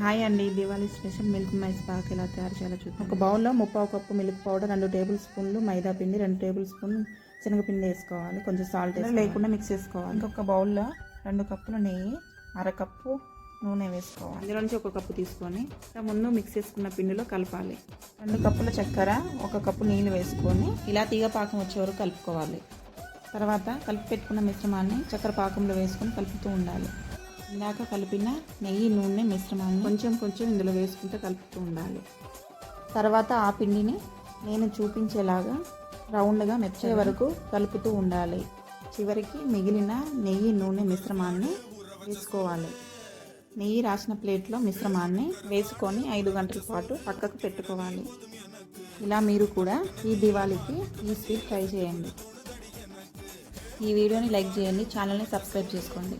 Hi అండి. Diwali special milk Mysore pak ఎలా తయారు చేయాలో చూద్దాం. ఒక బౌల్లో ముప్పావు కప్పు మిల్క్ పౌడర్ రెండు టేబుల్ స్పూన్లు మైదా పిండి రెండు టేబుల్ స్పూన్ శనగపిండి వేసుకోవాలి. కొంచెం సాల్ట్ లేకుండా మిక్స్ చేసుకోవాలి. ఇంకొక బౌల్లో రెండు కప్పులు నెయ్యి అరకప్పు నూనె వేసుకోవాలి. అందులో నుంచి ఒక కప్పు తీసుకొని ఇంకా ముందు మిక్స్ చేసుకున్న పిండిలో కలపాలి. రెండు కప్పుల చక్కెర ఒక కప్పు నీళ్ళు వేసుకొని ఇలా తీగ పాకం వచ్చే వరకు కలుపుకోవాలి. తర్వాత కలిపి పెట్టుకున్న మిశ్రమాన్ని చక్కెర పాకంలో వేసుకొని కలుపుతూ ఉండాలి. ఇందాక కలిపిన నెయ్యి నూనె మిశ్రమాన్ని కొంచెం కొంచెం ఇందులో వేసుకుంటూ కలుపుతూ ఉండాలి. తర్వాత ఆ పిండిని నేను చూపించేలాగా రౌండ్గా మెచ్చే వరకు కలుపుతూ ఉండాలి. చివరికి మిగిలిన నెయ్యి నూనె మిశ్రమాన్ని వేసుకోవాలి. నెయ్యి రాసిన ప్లేట్లో మిశ్రమాన్ని వేసుకొని ఐదు గంటల పాటు పక్కకు పెట్టుకోవాలి. ఇలా మీరు కూడా ఈ దివాళీకి ఈ స్వీట్ ట్రై చేయండి. ఈ వీడియోని లైక్ చేయండి ఛానల్ని సబ్స్క్రైబ్ చేసుకోండి.